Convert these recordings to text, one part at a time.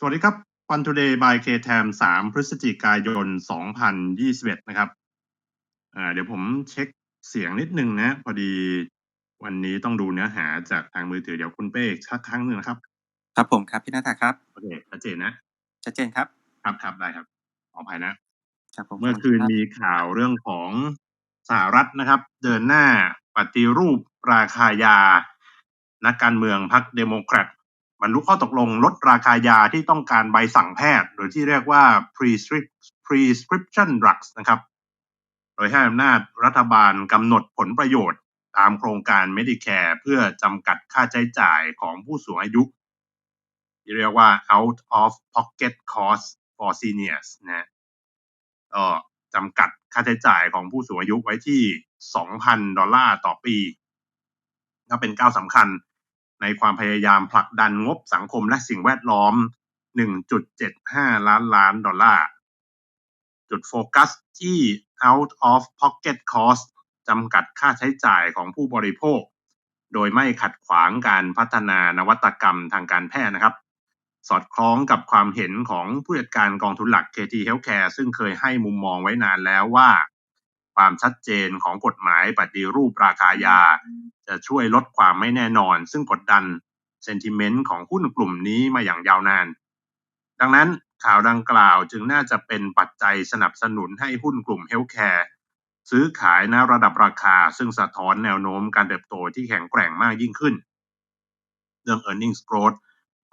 สวัสดีครับ Fun Today by KTM 3 พฤศจิกายน 2021 นะครับอ่าเดี๋ยวผมเช็คเสียงนิดนึงนะ พอดีวันนี้ต้องดูเนื้อหาจากทางมือถือเดี๋ยวคุณเป้ชักครั้งหนึ่งนะครับ ครับผมครับพี่นาตาครับ โอเคชัดเจนนะ ชัดเจนครับ ครับครับได้ครับ ขออภัยนะ ครับผมเมื่อคืนมีข่าวเรื่องของสหรัฐนะครับ เดินหน้าปฏิรูปราคายา นักการเมืองพรรคเดโมแครต บรรลุข้อตกลงลดราคายาที่ต้องการใบสั่งแพทย์ โดยที่เรียกว่า prescription drugs นะครับ โดยให้อำนาจรัฐบาลกำหนดผลประโยชน์ตามโครงการ Medicare เพื่อจำกัดค่าใช้จ่ายของผู้สูงอายุที่เรียกว่า out of pocket cost for seniors นะก็จำกัดค่าใช้จ่ายของผู้สูงอายุไว้ที่ 2,000 ดอลลาร์ต่อปีก็เป็นก้าวสำคัญ ในความพยายามผลักดันงบสังคมและสิ่งแวดล้อม 1.75 ล้านล้านดอลลาร์ จุดโฟกัสที่ out of pocket cost จำกัดค่าใช้จ่ายของผู้บริโภค โดยไม่ขัดขวางการพัฒนานวัตกรรมทางการแพทย์นะครับ สอดคล้องกับความเห็นของผู้จัดการกองทุนหลัก KT Healthcare ซึ่งเคยให้มุมมองไว้นานแล้วว่า ความชัดเจนของกฎหมายปฏิรูปราคายา จะช่วยลดความไม่แน่นอน ซึ่งกดดันเซนติเมนต์ของหุ้นกลุ่มนี้มาอย่างยาวนาน ดังนั้นข่าวดังกล่าวจึงน่าจะเป็นปัจจัยสนับสนุนให้หุ้นกลุ่มเฮลท์แคร์ซื้อขายณระดับราคา ซึ่งสะท้อนแนวโน้มการเติบโตที่แข็งแกร่งมากยิ่งขึ้น เรื่อง e a r n i n g s growth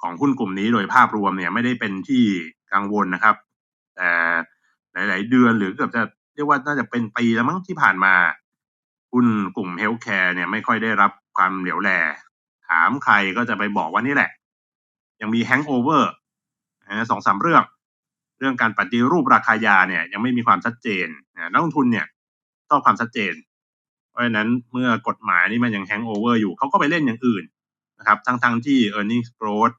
ของหุ้นกลุ่มนี้โดยภาพรวมเนี่ยไม่ได้เป็นที่กังวลนะครับ แต่หลาย ๆ เดือนหรือเกือบจะ เรียกว่าน่าจะเป็นปีแล้วมั้งที่ผ่านมาหุ้นกลุ่มเฮลท์แคร์เนี่ยไม่ค่อยได้รับความเหลียวแล ถามใครก็จะไปบอกว่านี่แหละ ยังมีแฮงโอเวอร์สองสามเรื่อง เรื่องการปฏิรูปราคายาเนี่ย ยังไม่มีความชัดเจนนักลงทุนเนี่ยต้องความชัดเจน เพราะฉะนั้นเมื่อกฎหมายนี่มันยังแฮงโอเวอร์อยู่เขาก็ไปเล่นอย่างอื่นนะครับ ทั้งทั้งๆที่ e a r n i n g s growth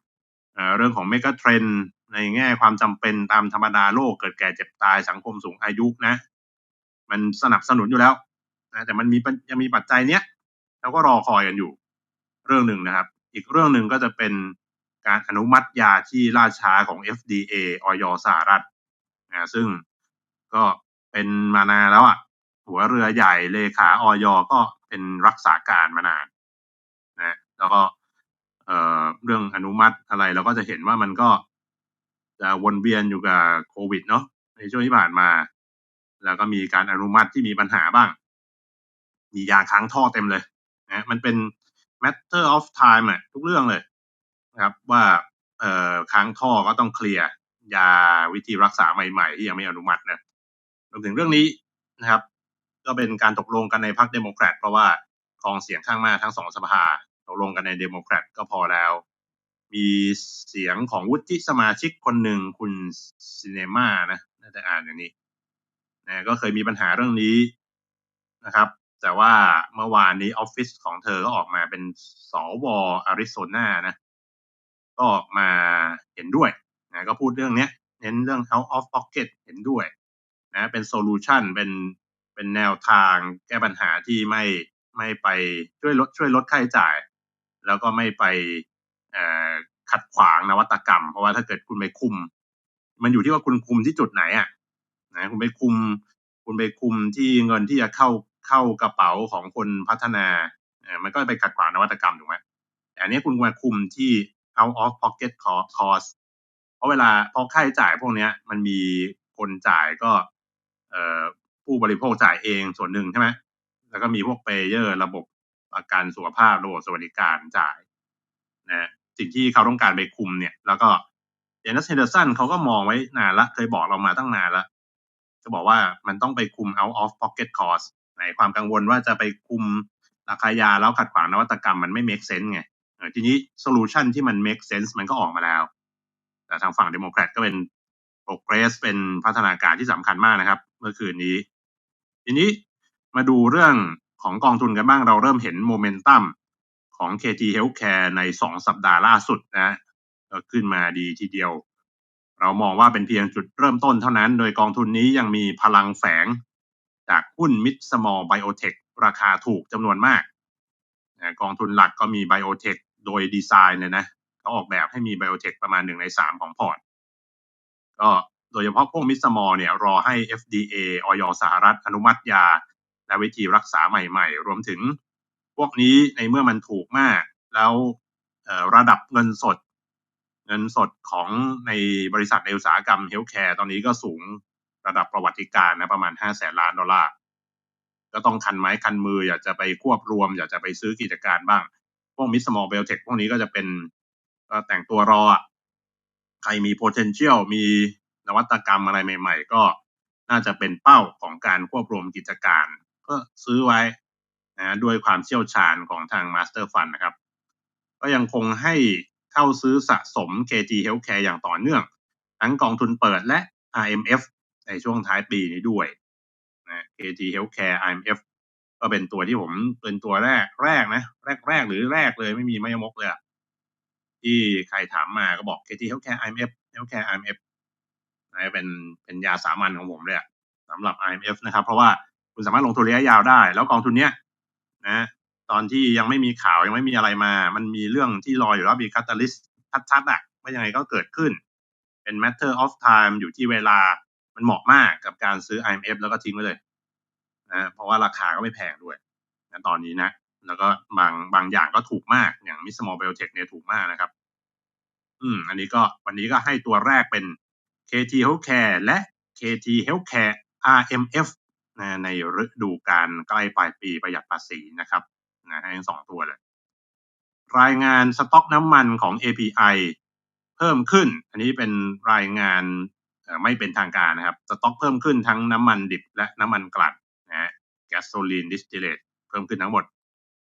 เอ่อเรื่องของเมกะเทรนในแง่ความจำเป็นตามธรรมดาโลกเกิดแก่เจ็บตายสังคมสูงอายุนะ มันสนับสนุนอยู่แล้วนะแต่มันมียังมีปัจจัยเนี้ยเราก็รอคอยกันอยู่ เรื่องหนึ่งนะครับ อีกเรื่องหนึ่งก็จะเป็นการอนุมัติยาที่ล่าช้าของ FDA ออยสหรัฐนะซึ่งก็เป็นมานานแล้วอะ หัวเรือใหญ่เลขาออยก็เป็นรักษาการมานานนะแล้วก็เอ่อเรื่องอนุมัติอะไรเราก็จะเห็นว่ามันก็จะวนเวียนอยู่กับโควิดเนาะในช่วงที่ผ่านมา แล้วก็มีการอนุมัติที่มีปัญหาบ้าง มียาค้างท่อเต็มเลยนะมันเป็น matter of time อะทุกเรื่องเลยนะครับ ว่าเอ่อค้างท่อก็ต้องเคลียร์ยาวิธีรักษาใหม่ๆ ที่ยังไม่อนุมัตินะรวมถึงเรื่องนี้นะครับ ก็เป็นการตกลงกันในพรรคเดโมแครตเพราะว่าครองเสียงข้างมากทั้งสองสภาตกลงกันในเดโมแครตก็พอแล้ว มีเสียงของวุฒิสมาชิกคนหนึ่งคุณซินเนมานะน่าจะอ่านอย่างนี้ นะก็เคยมีปัญหาเรื่องนี้นะครับ แต่ว่าเมื่อวานนี้ออฟฟิศของเธอก็ออกมาเป็นสวอาริโซนานะก็ออกมาเห็นด้วยนะก็พูดเรื่องเนี้ยเน้นเรื่อง out of pocket เห็นด้วยนะเป็นโซลูชันเป็นเป็นแนวทางแก้ปัญหาที่ไม่ไม่ไปช่วยลดช่วยลดค่าใช้จ่าย แล้วก็ไม่ไปขัดขวางนวัตกรรม เพราะว่าถ้าเกิดคุณไปคุม มันอยู่ที่ว่าคุณคุมที่จุดไหนอะ นะคุณไปคุม คุณไปคุมที่เงินที่จะเข้าเข้ากระเป๋าของคนพัฒนาเออมันก็ไปขัดขวางนวัตกรรมถูกไหมแต่อันนี้คุณมาคุมที่ out of pocket cost เพราะเวลาพอค่าใช้จ่ายพวกเนี้ยมันมีคนจ่ายก็เอ่อผู้บริโภคจ่ายเองส่วนหนึ่งใช่ไหมแล้วก็มีพวกเปเยอร์ ระบบประกันสุขภาพระบบสวัสดิการจ่ายนะสิ่งที่เขาต้องการไปคุมเนี่ย แล้วก็เจนนัสเฮเดอร์สันเขาก็มองไว้นานละ เคยบอกเรามาตั้งนานละ จะบอกว่ามันต้องไปคุม out of pocket cost ในความกังวลว่าจะไปคุมราคายาแล้วขัดขวางนวัตกรรมมันไม่ make sense ไงทีนี้โซลูชันที่มัน make sense มันก็ออกมาแล้ว แต่ทางฝั่งเดโมแครตก็เป็น progress เป็นพัฒนาการที่สำคัญมากนะครับ เมื่อคืนนี้ ทีนี้มาดูเรื่องของกองทุนกันบ้างเราเริ่มเห็นโมเมนตัมของ KT Healthcare ใน 2 สัปดาห์ล่าสุดนะก็ขึ้นมาดีทีเดียว เรามองว่าเป็นเพียงจุดเริ่มต้นเท่านั้น โดยกองทุนนี้ยังมีพลังแฝง จากหุ้น Mid Small Biotech ราคาถูกจำนวนมากนะกองทุนหลักก็มี Biotech โดยดีไซน์เลยนะเขาออกแบบให้มีไบโอเทคประมาณหนึ่งในสามของพอร์ต ก็โดยเฉพาะพวกมิสมอลเนี่ยรอให้ FDA ออยสหรัฐอนุมัติยา และวิธีรักษาใหม่ๆ รวมถึงพวกนี้ในเมื่อมันถูกมาก แล้วระดับเงินสด เงินสดของในบริษัทในอุตสาหกรรมเฮลท์แคร์ตอนนี้ก็สูงระดับประวัติการนะประมาณห้าแสนล้านดอลลาร์ก็ต้องคันไม้คันมืออยากจะไปควบรวม อยากจะไปซื้อกิจการบ้าง พวกมิสมอลเบลเทคพวกนี้ก็จะเป็นแต่งตัวรอ ใครมี potential มีนวัตกรรมอะไรใหม่ ๆ ก็น่าจะเป็นเป้าของการควบรวมกิจการ ก็ซื้อไว้นะด้วยความเชี่ยวชาญของทาง Master Fund นะครับ ก็ยังคงให้ เข้าซื้อสะสม KT Healthcare อย่างต่อเนื่อง ทั้งกองทุนเปิดและ IMF ในช่วงท้ายปีนี้ด้วยนะ KT Healthcare IMF ก็เป็นตัวที่ผมเป็นตัวแรกแรกนะ แรกแรกหรือแรกเลยไม่มีไม่ยมกเลยที่ใครถามมาก็บอก KT Healthcare IMF Healthcare IMF นะเป็นเป็นยาสามัญของผมเลยสำหรับ IMF นะครับ เพราะว่าคุณสามารถลงทุนระยะยาวได้ แล้วกองทุนเนี้ยนะ ตอนที่ยังไม่มีข่าวยังไม่มีอะไรมา มันมีเรื่องที่รออยู่แล้วมีคาตาลิสชัดๆอะว่ายังไงก็เกิดขึ้น เป็น matter of time อยู่ที่เวลามันเหมาะมากกับการซื้อ IMF แล้วก็ทิ้งไว้เลยนะเพราะว่าราคาก็ไม่แพงด้วยนะตอนนี้นะ แล้วก็บางบางอย่างก็ถูกมากอย่างมิสมอลเบลเทคเนี่ยถูกมากนะครับ อืม อันนี้ก็วันนี้ก็ให้ตัวแรกเป็น KT Healthcare และ KT Healthcare RMF นะในฤดูการใกล้ปลายปีประหยัดภาษีนะครับ นะทั้งสองตัวเลยรายงานสต็อกน้ำมันของ API เพิ่มขึ้น อันนี้เป็นรายงานไม่เป็นทางการนะครับ สต็อกเพิ่มขึ้นทั้งน้ำมันดิบและน้ำมันกลั่นนะฮะแก๊สโซลีนดิสติเลตเพิ่มขึ้นทั้งหมด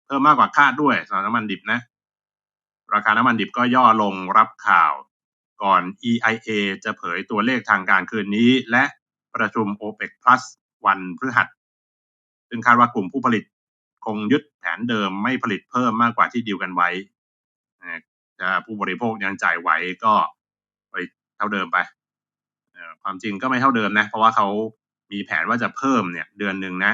เพิ่มมากกว่าคาดด้วยสำหรับน้ำมันดิบนะ ราคาน้ำมันดิบก็ย่อลงรับข่าว ก่อน EIA จะเผยตัวเลขทางการคืนนี้ และประชุม OPEC Plus วันพฤหัสซึ่งคาดว่ากลุ่มผู้ผลิต คงยึดแผนเดิมไม่ผลิตเพิ่มมากกว่าที่ดีลกันไว้ถ้าผู้บริโภคยังจ่ายไหวก็ผลิตเท่าเดิมไปความจริงก็ไม่เท่าเดิมนะ เพราะว่าเขามีแผนว่าจะเพิ่มเนี่ยเดือนหนึ่งนะ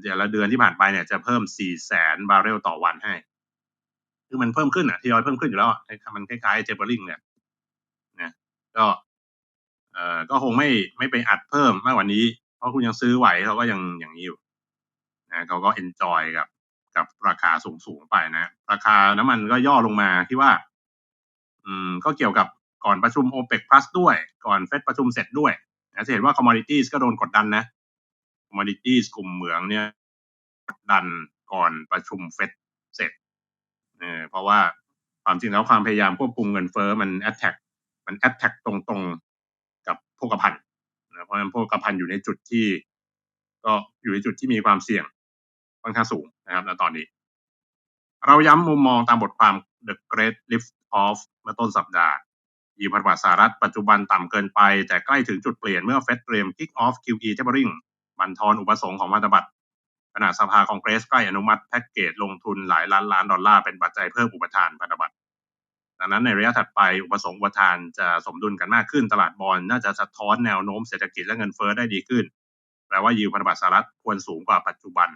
เดือนละเดือนที่ผ่านไปเนี่ยจะเพิ่ม4แสนบาร์เรลต่อวันให้ คือมันเพิ่มขึ้นอะทยอยเพิ่มขึ้นอยู่แล้วมันคล้ายๆเทเบอร์ลิงเนี่ยนะก็เอ่อก็คงไม่ไม่ไปอัดเพิ่มมากกว่านี้ เพราะคุณยังซื้อไหวเขาก็ยังอย่างนี้อยู่ นะเขาก็เอนจอยกับกับราคาสูงสูงไปนะราคาน้ำมันก็ย่อลงมาที่ว่า อืม ก็เกี่ยวกับก่อนประชุม OPEC Plus ด้วย ก่อนเฟดประชุมเสร็จด้วยนะจะเห็นว่า commodities ก็โดนกดดันนะ commodities กลุ่มเหมืองเนี่ยกดดันก่อนประชุมเฟดเสร็จเออเพราะว่าความจริงแล้วความพยายามควบคุมเงินเฟ้อมัน attack มัน attack ตรงๆกับโภคภัณฑ์นะเพราะฉะนั้นโภคภัณฑ์อยู่ในจุดที่ ก็อยู่ในจุดที่มีความเสี่ยง ค่อนข้างสูงนะครับณตอนนี้ เราย้ำมุมมองตามบทความ The Great Lift Off เมื่อต้นสัปดาห์ยิวพันธบัตรสหรัฐปัจจุบันต่ำเกินไป แต่ใกล้ถึงจุดเปลี่ยนเมื่อเฟดเตรียม Kick Off QE Tapering บันทอนอุปสงค์ของพันธบัตรขณะสภาคองเกรสใกล้อนุมัติแพ็กเกจลงทุนหลายล้านล้านดอลลาร์เป็นปัจจัยเพิ่มอุปทานพันธบัตรดังนั้นในระยะถัดไปอุปสงค์อุปทานจะสมดุลกันมากขึ้นตลาดบอลน่าจะสะท้อนแนวโน้มเศรษฐกิจและเงินเฟ้อได้ดีขึ้น แปลว่ายิวพันธบัตรสหรัฐควรสูงกว่าปัจจุบัน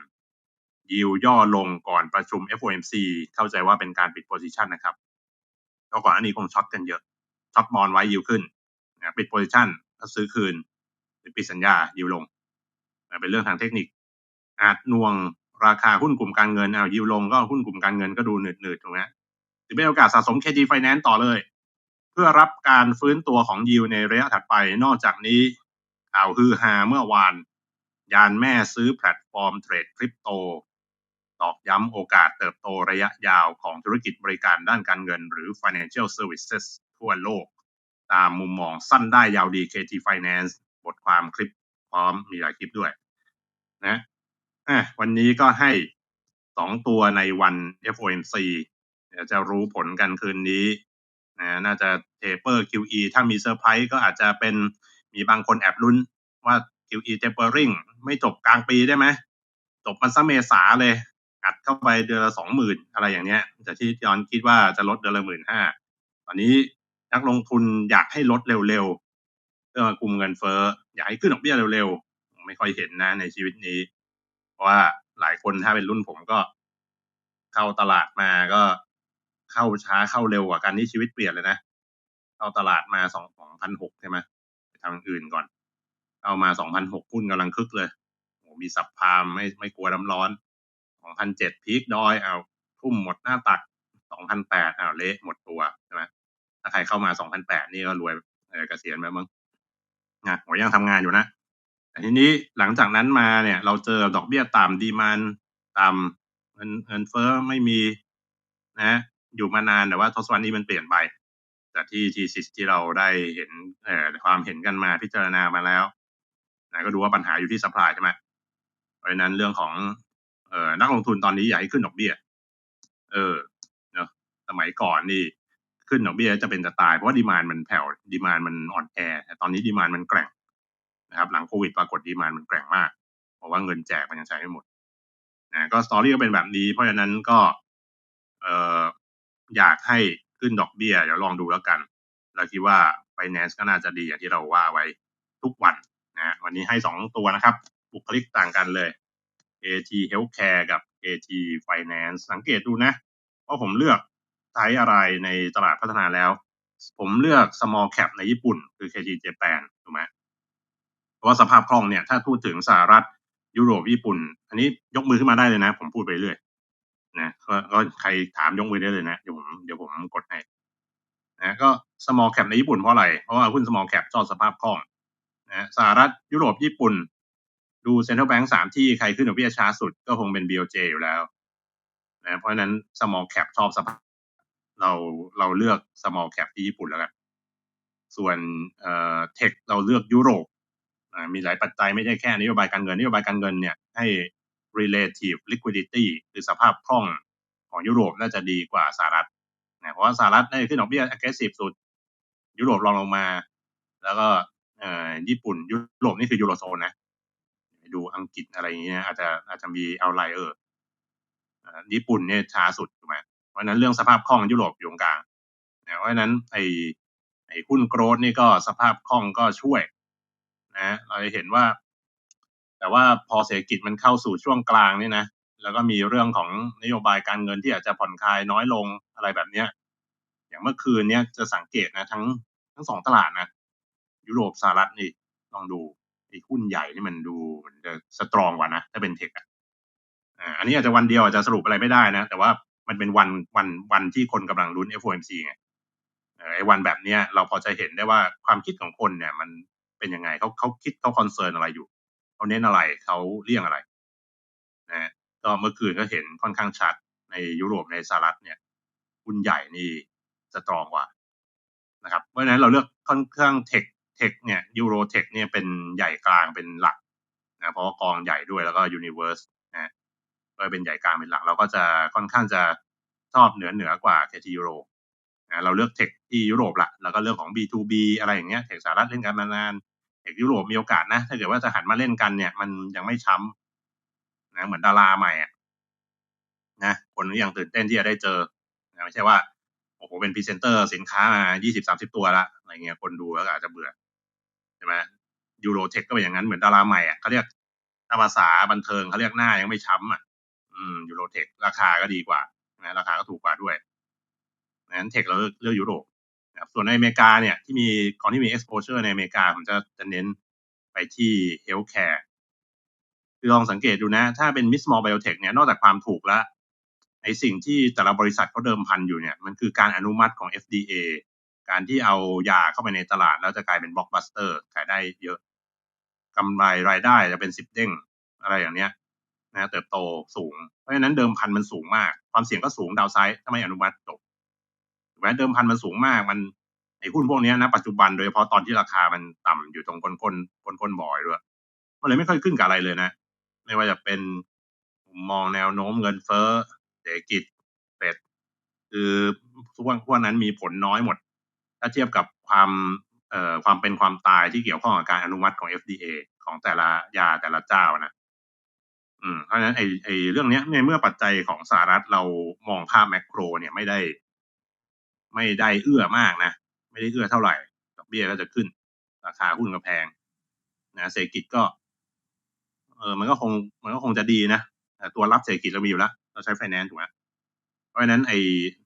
ยิวย่อลงก่อนประชุม FOMC เข้าใจว่าเป็นการปิดโพซิชันนะครับเพราะก่อนอันนี้คงช็อตกันเยอะช็อตบอลไว้ยิวขึ้นนะปิดโพซิชันถ้าซื้อคืนหรือปิดสัญญายิวลงนะเป็นเรื่องทางเทคนิค อาจน่วงราคาหุ้นกลุ่มการเงินเอายิวลงก็หุ้นกลุ่มการเงินก็ดูหนืดๆถูกไหมถือเป็นโอกาสสะสม KG Finance ต่อเลย เพื่อรับการฟื้นตัวของยิวในระยะถัดไปนอกจากนี้ข่าวฮือฮาเมื่อวาน ยานแม่ซื้อแพลตฟอร์มเทรดคริปโต ตอกย้ำโอกาสเติบโตระยะยาวของธุรกิจบริการด้านการเงิน หรือ financial services ทั่วโลก ตามมุมมองสั้นได้ยาวดี KT Finance บทความคลิปพร้อมมีหลายคลิปด้วยนะะวันนี้ก็ให้สองตัวในวัน FOMC เดี๋ยวจะรู้ผลกันคืนนี้นะน่าจะเทเปอร์ QE ถ้ามีเซอร์ไพรส์ก็อาจจะเป็นมีบางคนแอบลุ้นว่า QE tapering ไม่จบกลางปีได้ไหมจบมันซะเมษาเลย อัดเข้าไปเดือนละสองหมื่นอะไรอย่างเงี้ยแต่ที่ย้อนคิดว่าจะลดเดือนละหมื่นห้าตอนนี้นักลงทุนอยากให้ลดเร็วๆเพื่อมาคุมเงินเฟ้ออยากให้ขึ้นดอกเบี้ยเร็วๆไม่ค่อยเห็นนะในชีวิตนี้ เพราะว่าหลายคนถ้าเป็นรุ่นผมก็เข้าตลาดมาก็เข้าช้าเข้าเร็วกว่ากันนี่ชีวิตเปลี่ยนเลยนะเข้าตลาดมาสองสองพันหกใช่ไหมไปทำอย่างอื่นก่อนเข้ามาสองพันหกหุ้นกำลังคึกเลยโอ้มีสับพามไม่ไม่กลัวน้ำร้อน สองพันเจ็ดพีคดอยเอาทุ่มหมดหน้าตักสองพันแปดอ้าเละหมดตัวใช่ไหมถ้าใครเข้ามาสองพันแปดนี่ก็รวยเออเกษียณไปมั้งนะผมยังทำงานอยู่นะแต่ทีนี้หลังจากนั้นมาเนี่ย เราเจอดอกเบี้ยต่ำดีมันต่ำเงินเงินเฟ้อไม่มีนะ อยู่มานานแต่ว่าทศวรรษนี้มันเปลี่ยนไปจากที่ทีซิสที่เราได้เห็นเอ่อความเห็นกันมาพิจารณามาแล้วนะก็ดูว่าปัญหาอยู่ที่สป라이ใช่ไหมเพราะฉะนั้นเรื่องของ ออนักลงทุนตอนนี้อยากให้ขึ้นดอกเบี้ย เออเนาะสมัยก่อนนี่ขึ้นดอกเบี้ยจะเป็นจะตายเพราะว่าดีมานมันแผ่วดีมานมันอ่อนแอแต่ตอนนี้ดีมานมันแกร่งนะครับ หลังโควิดปรากฏดีมานมันแกร่งมากเพราะว่าเงินแจกมันยังใช้ไม่หมดนะก็สตอรี่ก็เป็นแบบนี้ เพราะฉะนั้นก็เอออยากให้ขึ้นดอกเบี้ยเดี๋ยวลองดูแล้วกัน เราคิดว่า Finance ก็น่าจะดีอย่างที่เราว่าไว้ทุกวันนะวันนี้ให้สองตัวนะครับ บุคลิกต่างกันเลย AT Healthcare กับ AT Finance สังเกตดูนะว่าผมเลือกไซส์อะไรในตลาดพัฒนาแล้ว ผมเลือก small cap ในญี่ปุ่น คือ KT Japan ถูกไหมเพราะว่าสภาพคล่องเนี่ยถ้าพูดถึงสหรัฐยุโรปญี่ปุ่น อันนี้ยกมือขึ้นมาได้เลยนะ ผมพูดไปเรื่อยนะก็ก็ใครถามยกมือได้เลยนะ เดี๋ยวผมเดี๋ยวผมกดให้นะก็ small cap ในญี่ปุ่นเพราะอะไร เพราะว่าหุ้น small cap ชอบสภาพคล่องนะสหรัฐยุโรปญี่ปุ่น ดู central bank สามที่ใครขึ้นดอกเบี้ยช้าสุดก็คงเป็น BOJ อยู่แล้วนะเพราะฉะนั้น small cap ชอบสภาพเราเราเลือก small cap ที่ญี่ปุ่นแล้วกัน ส่วนเอ่อ tech เราเลือกยุโรปมีหลายปัจจัยไม่ใช่แค่นโยบายการเงินนโยบายการเงินเนี่ยให้ relative liquidity คือสภาพคล่องของยุโรปน่าจะดีกว่าสหรัฐนะเพราะว่าสหรัฐได้ขึ้นดอกเบี้ย aggressive สุด ยุโรปรองลงมา แล้วก็เอ่อญี่ปุ่นยุโรปนี่คือยูโรโซนนะ ดูอังกฤษอะไรอย่างเงี้ยอาจจะอาจจะมีเอาไลเออร์ญี่ปุ่นเนี่ยช้าสุดถูกไหมเพราะนั้นเรื่องสภาพคล่องยุโรปอยู่กลางนะเพราะนั้นไอไอหุ้นโกรดนี่ก็สภาพคล่องก็ช่วยนะเราจะเห็นว่า แต่ว่าพอเศรษฐกิจมันเข้าสู่ช่วงกลางนี่นะแล้วก็มีเรื่องของนโยบายการเงินที่อาจจะผ่อนคลายน้อยลงอะไรแบบเนี้ยอย่างเมื่อคืนเนี้ยจะสังเกตนะ ทั้งทั้งสองตลาดนะยุโรปสหรัฐนี่ลองดู หุ้นใหญ่นี่มันดูมันจะสตรองกว่านะถ้าเป็นเทคอะอันนี้อาจจะวันเดียวอาจจะสรุปอะไรไม่ได้นะ แต่ว่ามันเป็นวันวันวันที่คนกำลังลุ้น FOMC ไงไอ้วันแบบเนี้ยเราพอจะเห็นได้ว่าความคิดของคนเนี่ย มันเป็นยังไงเขาเขาคิดเขาคอนเซิร์นอะไรอยู่เขาเน้นอะไรเขาเลี่ยงอะไรนะก็เมื่อคืนก็เห็นค่อนข้างชัดในยุโรปในสหรัฐเนี่ยหุ้นใหญ่นี่สตรองกว่านะครับเพราะฉะนั้นเราเลือกค่อนข้างเทค เทคเนี่ยยูโรเทคเนี่ยเป็นใหญ่กลางเป็นหลักนะเพราะว่ากองใหญ่ด้วยแล้วก็ยูนิเวอร์สนะก็เป็นใหญ่กลางเป็นหลัก เราก็จะค่อนข้างจะชอบเหนือเหนือกว่า KT ยูโรนะเราเลือกเทคที่ยุโรปละแล้วก็เรื่องของ B2B อะไรอย่างเงี้ยเทคสหรัฐเล่นกันมานานเทคยุโรปมีโอกาสนะ ถ้าเกิดว่าจะหันมาเล่นกันเนี่ย มันยังไม่ช้ำนะเหมือนดาราใหม่อะนะคนยังตื่นเต้นที่จะได้เจอนะไม่ใช่ว่าโอ้โหเป็นพรีเซนเตอร์สินค้ามายี่สิบสามสิบตัวละอะไรเงี้ยคนดูแล้วก็อาจจะเบื่อ ช่ไหมยูโรเทคก็เป็นอย่างนั้นเหมือนดาราใหม่อะเขาเรียกถ้าภาษาบันเทิงเขาเรียกหน้ายังไม่ช้ำอะ อืมยูโรเทคราคาก็ดีกว่านะราคาก็ถูกกว่าด้วยนั้นเทคเราเลือกเลือกยุโรปนะครับส่วนในอเมริกาเนี่ยที่มีก่อนที่มี exposure ในอเมริกา ผมจะจะเน้นไปที่ healthcare คือลองสังเกตดูนะ ถ้าเป็น mid small biotech เนี่ยนอกจากความถูกแล้วไอสิ่งที่แต่ละบริษัทเขาเดิมพันอยู่เนี่ย มันคือการอนุมัติของ FDA การที่เอายาเข้าไปในตลาด แล้วจะกลายเป็นบล็อกบัสเตอร์ขายได้เยอะกำไรรายได้จะเป็นสิบเด้งอะไรอย่างเนี้ยนะเติบโตสูง เพราะฉะนั้นเดิมพันมันสูงมาก ความเสี่ยงก็สูงดาวไซด์ถ้าไม่อนุมัติจบถูกไหมเดิมพันมันสูงมากมันไอหุ้นพวกเนี้ยนะปัจจุบันโดยเฉพาะตอนที่ราคามันต่ำอยู่ตรงก้นก้นก้นก้นบ่อยด้วยมันเลยไม่ค่อยขึ้นกับอะไรเลยนะ ไม่ว่าจะเป็นมุมมองแนวโน้มเงินเฟ้อเศรษฐกิจเฟดคือทุกวันพวกนั้นมีผลน้อยหมด ถ้าเทียบกับความเอ่อความเป็นความตายที่เกี่ยวข้องกับการอนุมัติของ FDA ของแต่ละยาแต่ละเจ้านะอืมเพราะฉะนั้นไอไอเรื่องเนี้ยในเมื่อปัจจัยของสหรัฐเรามองภาพแมกโครเนี่ยไม่ได้ ไม่ได้เอื้อมากนะ ไม่ได้เอื้อเท่าไหร่ดอกเบี้ยก็จะขึ้น ราคาหุ้นก็แพงนะเศรษฐกิจก็ เออมันก็คง มันก็คงจะดีนะแต่ตัวรับเศรษฐกิจเรามีอยู่แล้ว เราใช้ไฟแนนซ์ถูกไหม เพราะฉะนั้นไอ้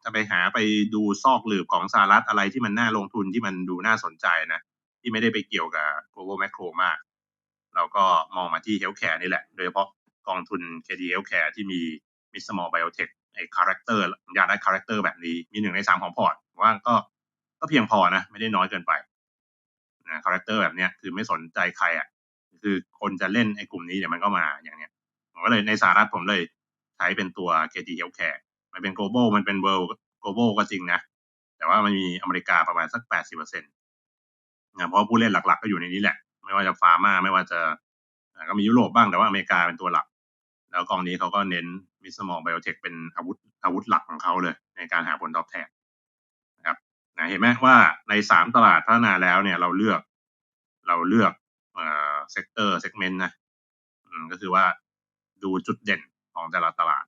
จะไปหาไปดูซอกหลืบของสหรัฐอะไรที่มันน่าลงทุนที่มันดูน่าสนใจนะ ที่ไม่ได้ไปเกี่ยวกับ global macro มาก เราก็มองมาที่ healthcare นี่แหละ โดยเฉพาะกองทุน KD Healthcare ที่มี mid small biotech ไอ้ character อยากได้ character แบบนี้ มีหนึ่งในสามของพอร์ตว่าก็ก็เพียงพอนะ ไม่ได้น้อยเกินไปนะ character แบบเนี้ยคือไม่สนใจใครอะ คือคนจะเล่นไอ้กลุ่มนี้เดี๋ยวมันก็มาอย่างเนี้ยผมก็เลยในสหรัฐผมเลยใช้เป็นตัว KD Healthcare มันเป็น global มันเป็น world global ก็จริงนะ แต่ว่ามันมีอเมริกาประมาณสักแปดสิบเปอร์เซ็นต์นะเพราะผู้เล่นหลัก ๆ ก็อยู่ในนี้แหละ ไม่ว่าจะฟาร์มาไม่ว่าจะก็มียุโรปบ้างแต่ว่าอเมริกาเป็นตัวหลัก แล้วกองนี้เขาก็เน้นมิสมอลไบโอเทคเป็นอาวุธอาวุธหลักของเขาเลย ในการหาผลตอบแทนนะครับนะเห็นไหมว่าในสามตลาดพัฒนาแล้วเนี่ยเราเลือก เราเลือกเอ่อเซกเตอร์เซกเมนต์นะอืมก็คือว่าดูจุดเด่นของแต่ละตลาด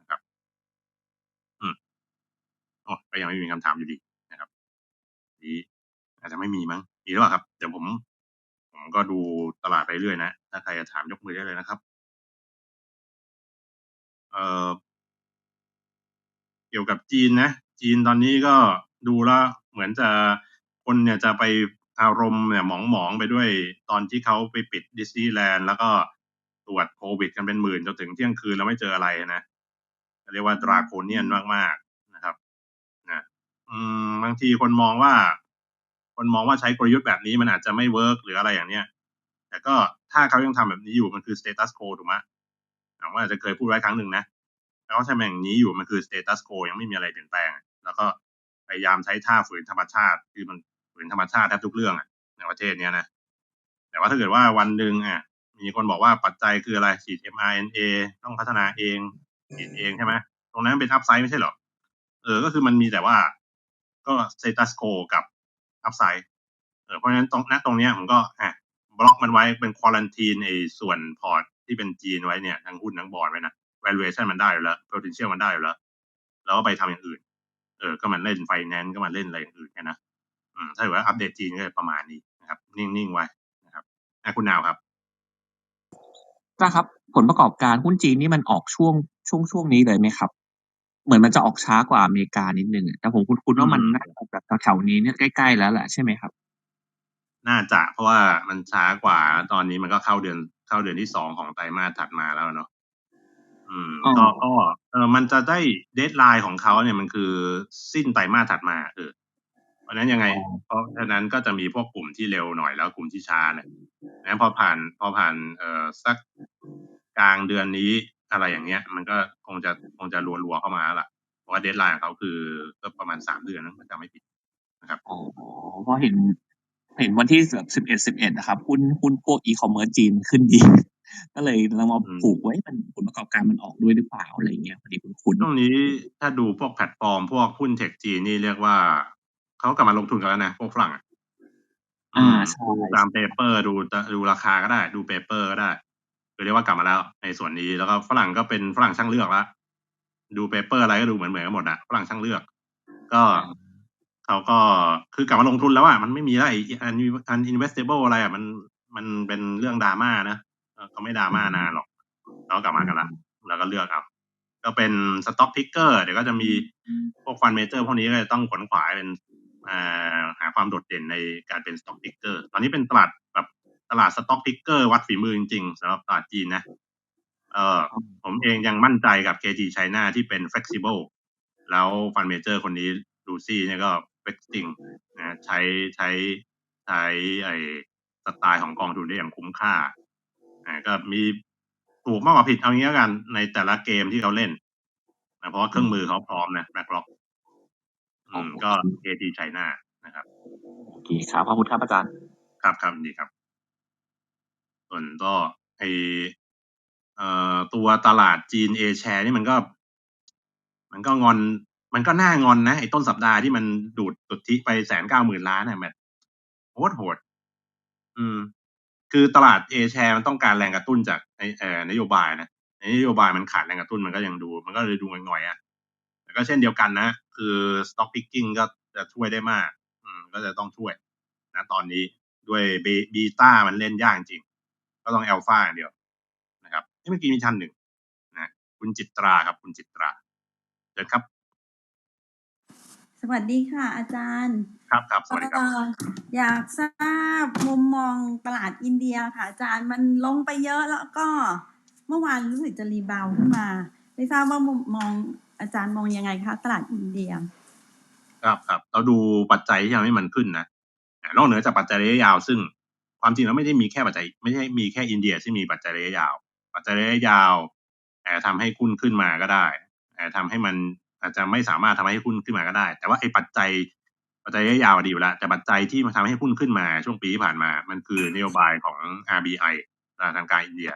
นะครับ อืม โอ้ก็ยังไม่มีคำถามอยู่ดีนะครับดีอาจจะไม่มีมั้งมีหรือเปล่าครับ เดี๋ยวผม ผมก็ดูตลาดไปเรื่อยนะ ถ้าใครจะถามยกมือได้เลยนะครับ เอ่อเกี่ยวกับจีนนะ จีนตอนนี้ก็ดูแล้วเหมือนจะคนเนี่ยจะไปอารมณ์เนี่ยหมองหมองๆไปด้วยตอนที่เขาไปปิดดิสนีย์แลนด์แล้วก็ตรวจโควิดกันเป็นหมื่นจนถึงเที่ยงคืนแล้วไม่เจออะไรนะเรียกว่าดราโคเนียนมากๆ อืมบางทีคนมองว่า คนมองว่าใช้กลยุทธ์แบบนี้มันอาจจะไม่เวิร์กหรืออะไรอย่างเนี้ย แต่ก็ถ้าเขายังทำแบบนี้อยู่มันคือสเตตัสโคถูกไหมผมว่าอาจจะเคยพูดไว้ครั้งหนึ่งนะแล้วทำอย่างนี้อยู่มันคือสเตตัสโ o ยังไม่มีอะไรเปลี่ยนแปลง แล้วก็พยายามใช้ท่าฝืนธรรมชาติ คือมันฝืนธรรมชาติแทบทุกเรื่องอะในประเทศเนี้ยนะแต่ว่าถ้าเกิดว่าวันหนึ่งอะ มีคนบอกว่าปัจจัยคืออะไรฉีด mRNA ต้องพัฒนาเองฉีดเองใช่ไหมตรงนั้นเป็นอัพไซด์ไม่ใช่หรอเออ ก็คือมันมีแต่ว่า ก็สเตตัสโ o กับอัพไซด์เออเพราะฉะนั้นตรงณตรงนี้ผมก็อะบล็อกมันไว้เป็นควอลันทีนไอ้ส่วนพอร์ตที่เป็นจีนไว้เนี่ยทั้งหุ้นทั้งบอร์ดไว้นะ valuation มันได้อยู่แล้ว potential มันได้อยู่แล้วแล้วก็ไปทำอย่างอื่น เออ ก็มันเล่น finance ก็มาเล่นอะไรอย่างอื่นกันนะอืมถ้าเกิดว่าอัปเดตจีนก็ประมาณนี้นะครับ นิ่งๆไว้นะครับอะคุณนาวครับนะครับ ผลประกอบการหุ้นจีนนี่มันออกช่วงช่วงช่วงนี้เลยไหมครับ เหมือนมันจะออกช้ากว่าอเมริกานิดนึงอะแต่ผมคุ้นๆว่ามันอืมน่าจะออกแบบแถวๆนี้เนี่ยใกล้ๆแล้วแหละใช่ไหมครับ น่าจะเพราะว่ามันช้ากว่า ตอนนี้มันก็เข้าเดือนเข้าเดือนที่สองของไตรมาสถัดมาแล้วเนาะอืมอ๋อก็ก็เออมันจะได้เดทไลน์ของเขาเนี่ยมันคือสิ้นไตรมาสถัดมาเออเพราะฉะนั้นยังไง เพราะฉะนั้นก็จะมีพวกกลุ่มที่เร็วหน่อยแล้วกลุ่มที่ช้าเนี่ยนะพอผ่านพอผ่านเอ่อสักกลางเดือนนี้ อะไรอย่างเงี้ย มันก็คงจะคงจะรัวๆเข้ามาแล้วล่ะ เพราะว่าเดทไลน์ของเขาคือก็ประมาณสามเดือนนะถ้าจำไม่ผิดอ๋อเพราะเห็น เห็นวันที่แบบสิบเอ็ดสิบเอ็ดนะครับหุ้นหุ้นพวกอีคอมเมิร์ซจีนขึ้นดี ก็เลยเรามาอืมผูกไว้มันผลประกอบการมันออกด้วยหรือเปล่าอะไรเงี้ยพอดีคุณคุณช่วงนี้ถ้าดูพวกแพลตฟอร์ม พวกหุ้นเทคจีนนี่เรียกว่าเขากลับมาลงทุนกันแล้วนะพวกฝรั่งอะอ่าใช่ดูตามเปเปอร์ดูดูราคาก็ได้ ดูเปเปอร์ก็ได้คือ เรียกว่ากลับมาแล้วในส่วนนี้แล้วก็ฝรั่งก็เป็นฝรั่งช่างเลือกละดูเปเปอร์อะไรก็ดูเหมือนเหมือนกันหมดอะฝรั่งช่างเลือก ก็เขาก็คือกลับมาลงทุนแล้วอะมันไม่มีแล้วไอ้อันอัน investable อะไรอะมันมันเป็นเรื่องดราม่านะเขาไม่ดราม่านานหรอกเขากลับมากันละแล้วก็เลือกเอาก็เป็นสต็อกพิกเกอร์เดี๋ยวก็จะมีพวกฟันเมเจอร์พวกนี้ก็จะต้องขวนขวายเป็นอ่าหาความโดดเด่นในการเป็นสต็อกพิกเกอร์ ตอนนี้เป็นตลาดแบบ ลาดสต็อกพิกเกอร์วัดฝีมือจริงๆสำหรับตลาดจีนนะเออผมเองยังมั่นใจกับ KG China ที่เป็น flexible แล้วฟันเมเจอร์คนนี้ลูซี่เนี่ยก็ flexing นะใช้ใช้ใช้ไอสไตล์ของกองทุนได้อย่างคุ้มค่าอ่าก็มีถูกมากกว่าผิดเอางี้แล้วกันในแต่ละเกมที่เขาเล่นนะเพราะว่าเครื่องมือเขาพร้อมนะแบ็กล็อกอืมก็ KG China นะครับโอเคครับขอบคุณครับอาจารย์ ครับครับดีครับ ส่วนก็ไอเอ่อตัวตลาดจีนเอแชร์นี่มันก็ มันก็งอน มันก็น่างอนนะไอต้นสัปดาห์ที่มันดูดสุทธิไปแสนเก้าหมื่นล้านเนี่ยแบบโหดโหด อืม คือตลาดเอแชร์มันต้องการแรงกระตุ้นจากไอเอ่อนโยบายนะนโยบายมันขาดแรงกระตุ้นมันก็ยังดู มันก็เลยดูหน่อยๆอะแต่ก็เช่นเดียวกันนะ คือ stock picking ก็จะช่วยได้มาก อืม ก็จะต้องช่วย นะ ตอนนี้ด้วยเบบีต้ามันเล่นยากจริง ก็ต้องเอลฟาอย่างเดียวนะครับเอ้ยเมื่อกี้มีท่านหนึ่งนะคุณจิตราครับ คุณจิตราเชิญครับ สวัสดีค่ะ อาจารย์ ครับครับสวัสดีครับเอ่ออยากทราบมุมมองตลาดอินเดียค่ะ อาจารย์มันลงไปเยอะแล้วก็เมื่อวานรู้สึกจะรีบาวด์ขึ้นมา ไม่ทราบว่ามุมมองอาจารย์มองยังไงคะตลาดอินเดีย ครับครับเราดูปัจจัยที่ทำให้มันขึ้นนะอ่านอกเหนือจากปัจจัยระยะยาวซึ่ง ความจริงแล้วไม่ได้มีแค่ปัจจัย ไม่ใช่มีแค่อินเดียที่มีปัจจัยระยะยาว ปัจจัยระยะยาวแอาจจะทำให้หุ้นขึ้นมาก็ได้แอาจจะทำให้มันอาจจะไม่สามารถทำให้หุ้นขึ้นมาก็ได้ แต่ว่าไอ้ปัจจัยปัจจัยระยะยาวดีอยู่แล้วแต่ปัจจัยที่มาทำให้หุ้นขึ้นมาช่วงปีที่ผ่านมา มันคือนโยบายของ RBI ธนาคารกลางอินเดีย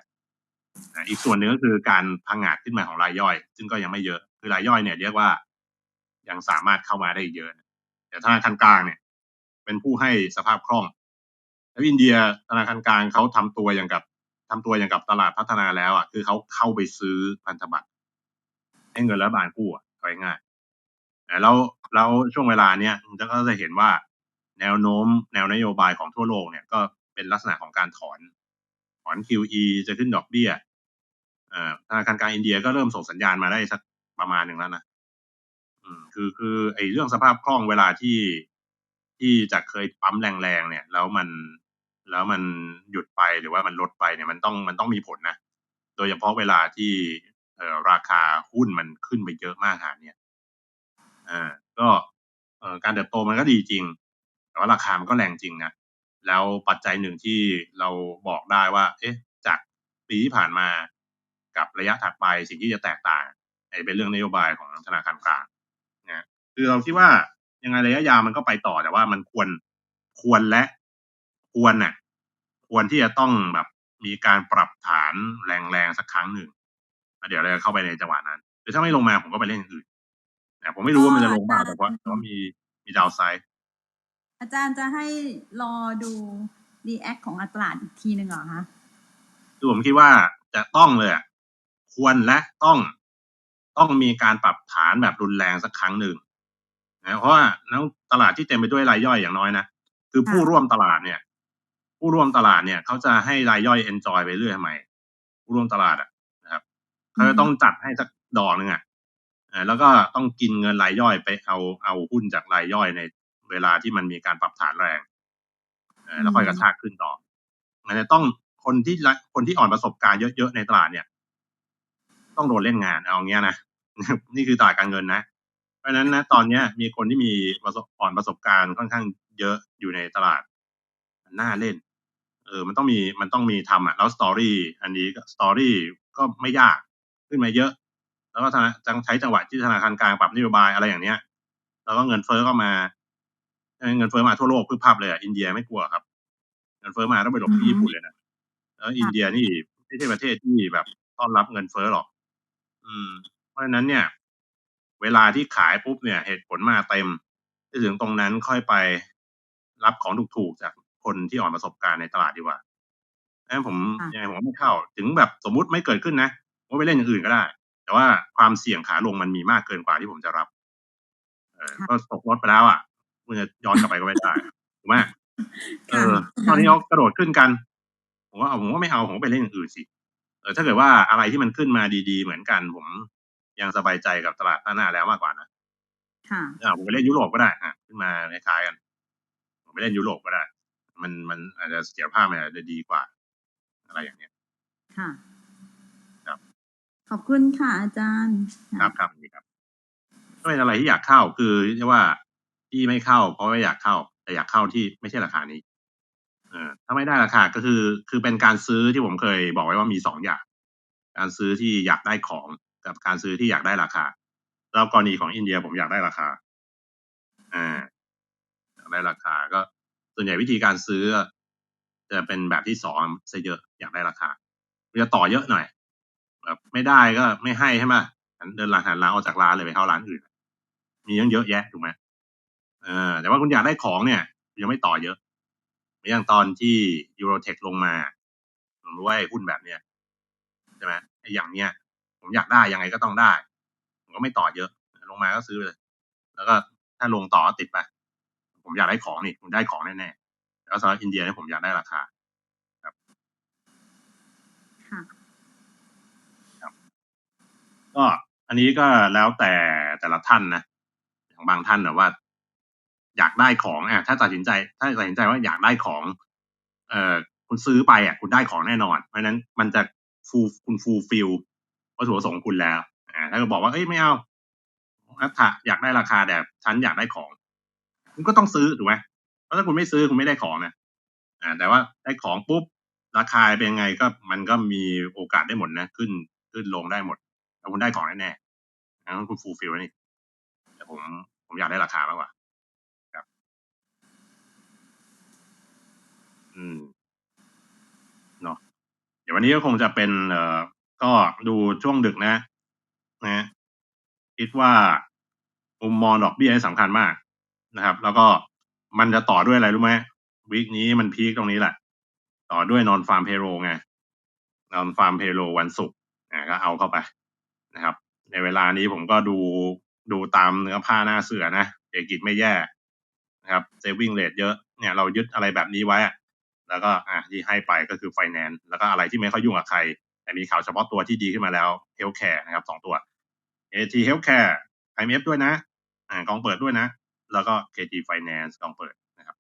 อีกส่วนหนึ่งก็คือการพังงาดขึ้นมาของรายย่อย ซึ่งก็ยังไม่เยอะ คือรายย่อยเนี่ยเรียกว่ายังสามารถเข้ามาได้อีกเยอะ แต่ธนาคารกลางเนี่ย เป็นผู้ให้สภาพคล่อง แล้วอินเดียธนาคารกลางเขาทำตัวอย่างกับทำตัวอย่างกับตลาดพัฒนาแล้วอะคือเขาเข้าไปซื้อพันธบัตรให้เงินรัฐบาลกู้อะเอาง่ายๆอ่แล้วแล้วช่วงเวลาเนี้ยมันก็จะเห็นว่าแนวโน้มแนวนโยบายของทั่วโลกเนี่ยก็เป็นลักษณะของการถอน ถอน QE จะขึ้นดอกเบี้ยธนาคารกลางอินเดียก็เริ่มส่งสัญญาณมาได้สักประมาณหนึ่งแล้วนะคือคือไอ้เรื่องสภาพคล่องเวลาที่ที่จะเคยปั๊มแรงๆเนี่ย แล้วมัน แล้วมันหยุดไปหรือว่ามันลดไปเนี่ยมันต้องมันต้องมีผลนะ โดยเฉพาะเวลาที่เออราคาหุ้นมันขึ้นไปเยอะมากขนาดเนี่ยอ่าก็เออการเติบโตมันก็ดีจริง แต่ว่าราคามันก็แรงจริงนะแล้วปัจจัยหนึ่งที่เราบอกได้ว่า เอ๊ะ จากปีที่ผ่านมากับระยะถัดไปสิ่งที่จะแตกต่างไอ้เป็นเรื่องนโยบายของธนาคารกลางนะคือเราคิดว่ายังไงระยะยาวมันก็ไปต่อแต่ว่ามันควรควรและ ควรน่ะควรที่จะต้องแบบมีการปรับฐานแรงๆสักครั้งหนึ่งแล้วเดี๋ยวเราจะเข้าไปในจังหวะนั้นหรือถ้าไม่ลงมาผมก็ไปเล่นอย่างอื่นนะผมไม่รู้ว่ามันจะลงบ้างแต่ว่าแต่ว่ามีมีดาวไซด์อาจารย์จะให้รอดูรีแอคของตลาดอีกทีหนึ่งเหรอคะคือผมคิดว่าจะต้องเลยอะควรและต้องต้องมีการปรับฐานแบบรุนแรงสักครั้งหนึ่งนะเพราะว่านักตลาดที่เต็มไปด้วยรายย่อยอย่างน้อยนะคือผู้ร่วมตลาดเนี่ย ผู้ร่วมตลาดเนี่ยเขาจะให้รายย่อยเอนจอยไปเรื่อยทำไมผู้ร่วมตลาดอะนะครับเขาจะต้องจัดให้สักดอกหนึ่งอะเอ่อแล้วก็ต้องกินเงินรายย่อยไปเอาเอาหุ้นจากรายย่อยในเวลาที่มันมีการปรับฐานแรงเอ่อแล้วค่อยกระชากขึ้นต่อมันจะต้องคนที่ละคนที่อ่อนประสบการณ์เยอะๆในตลาดเนี่ย ต้องโดนเล่นงานเอาเงี้ยนะนี่คือตลาดการเงินนะ เพราะฉะนั้นนะตอนเนี้ย มีคนที่มีประสบอ่อนประสบการณ์ค่อนข้างเยอะอยู่ในตลาดมันน่าเล่น เออมันต้องมีมันต้องมีทำอะแล้วสตอรี่อันนี้สตอรี่ก็ไม่ยากขึ้นมาเยอะ แล้วก็ธนาจังใช้จังหวะที่ธนาคารกลางปรับนโยบายอะไรอย่างเนี้ย แล้วก็เงินเฟ้อก็มาเออเงินเฟ้อมาทั่วโลกพึบพับเลยอะอินเดียไม่กลัวครับ เงินเฟ้อมาต้องไปหลบที่ญี่ปุ่นเลยนะแล้วอินเดียนี่ไม่ใช่ประเทศที่แบบต้อนรับเงินเฟ้อหรอก อืม เพราะฉะนั้นเนี่ย เวลาที่ขายปุ๊บเนี่ย เหตุผลมาเต็มที่ถึงตรงนั้นค่อยไปรับของถูกๆจาก คนที่อ่อนประสบการณ์ในตลาดดีกว่างั้นผมค่ะยังไงผมก็ไม่เข้า ถึงแบบสมมุติไม่เกิดขึ้นนะผมก็ไปเล่นอย่างอื่นก็ได้ แต่ว่าความเสี่ยงขาลงมันมีมากเกินกว่าที่ผมจะรับ เออก็ตกรถไปแล้วอะคุณจะย้อนกลับไปก็ไม่ได้ถูกไหมเออ ตอนนี้เขากระโดดขึ้นกัน ผมว่าเอาผมว่าไม่เอาผมก็ไปเล่นอย่างอื่นสิเออถ้าเกิดว่าอะไรที่มันขึ้นมาดีๆ เหมือนกัน ผมยังสบายใจกับตลาดข้างหน้าแล้วมากกว่านะค่ะอ่าผมไปเล่นยุโรปก็ได้อะขึ้นมาคล้ายๆกัน ผมไปเล่นยุโรปก็ได้ มันมันอาจจะเสียภาพมันอาจจะดีกว่า อะไรอย่างเนี้ย ค่ะครับ ขอบคุณค่ะ อาจารย์ ครับครับนี่ครับก็เป็นอะไรที่อยากเข้าคือเรียกว่าที่ไม่เข้า เพราะว่าอยากเข้า แต่อยากเข้าที่ไม่ใช่ราคานี้เออถ้าไม่ได้ราคาก็คือ คือเป็นการซื้อที่ผมเคยบอกไว้ว่ามีสองอย่าง การซื้อที่อยากได้ของกับการซื้อที่อยากได้ราคา แล้วกรณีของอินเดียผมอยากได้ราคา อ่าอยากได้ราคาก็ ส่วนใหญ่วิธีการซื้อ จะเป็นแบบที่สองซะเยอะอยากได้ราคาจะต่อเยอะหน่อย แบบไม่ได้ก็ไม่ให้ใช่ไหมเดินหลังหันหลังออกจากร้านเลยไปเข้าร้านอื่น มีเยอะเยอะแยะถูกไหมเออแต่ว่าคุณอยากได้ของเนี่ย ยังไม่ต่อเยอะอย่างตอนที่ยูโรเทคลงมาผมรู้ว่าหุ้นแบบเนี้ยใช่ไหมไอ้อย่างเนี้ยผมอยากได้ยังไงก็ต้องได้ ผมก็ไม่ต่อเยอะ ลงมาก็ซื้อเลย แล้วก็ถ้าลงต่อติดไป ผมอยากได้ของนี่ผมได้ของแน่ๆแล้วสำหรับอินเดียเนี่ยผมอยากได้ราคาค่ะก็อันนี้ก็แล้วแต่แต่ละท่านนะของบางท่านนะว่า อยากได้ของอะถ้าตัดสินใจ ถ้าตัดสินใจว่าอยากได้ของ เอ่อคุณซื้อไปอะ คุณได้ของแน่นอน เพราะฉะนั้นมันจะฟูคุณฟูลฟิลวัตถุประสงค์ของคุณแล้วอ่าถ้าเกิดบอกว่าเอ้ยไม่เอาอัฐะอยากได้ราคาแต่ฉันอยากได้ของ คุณก็ต้องซื้อถูกไหมเพราะถ้าคุณไม่ซื้อคุณไม่ได้ของนะอ่า แต่ว่าได้ของปุ๊บราคาเป็นยังไงก็มันก็มีโอกาสได้หมดนะ ขึ้นขึ้นลงได้หมดแต่คุณได้ของแน่ๆงั้นคุณฟูลฟิลนี่แต่ผมผมอยากได้ราคามากกว่าครับ อืมเนาะเดี๋ยววันนี้ก็คงจะเป็น เอ่อก็ดูช่วงดึกนะ นะ คิดว่ามุมมองดอกเบี้ยสำคัญมาก นะครับ แล้วก็มันจะต่อด้วยอะไรรู้ไหมวีคนี้มันพีคตรงนี้แหละ ต่อด้วยนอนฟาร์มเพโรไงนอนฟาร์มเพโรวันศุกร์อ่าก็เอาเข้าไปนะครับ ในเวลานี้ผมก็ดูดูตามเนื้อผ้าหน้าเสือนะเศรษฐกิจไม่แย่นะครับเซฟวิ่งเรทเยอะเนี่ยเรายึดอะไรแบบนี้ไว้แล้วก็อะที่ให้ไปก็คือไฟแนนซ์แล้วก็อะไรที่ไม่ค่อยยุ่งกับใคร แต่มีข่าวเฉพาะตัวที่ดีขึ้นมาแล้วเฮลท์แคร์นะครับสองตัว AT Healthcare IMF ด้วยนะอ่ากองเปิดด้วยนะ แล้วก็ KT Finance กองเปิดนะครับ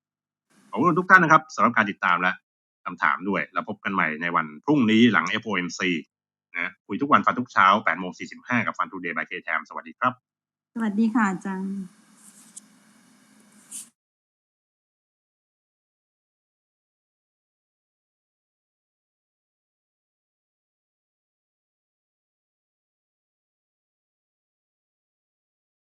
ขอบคุณทุกท่านนะครับสำหรับการติดตามและคำถามด้วย แล้วพบกันใหม่ในวันพรุ่งนี้หลัง FOMC นะคุยทุกวันฟันทุกเช้า8โมง45 กับฟันทูเดย์บายเคแทมสวัสดีครับ สวัสดีค่ะจัง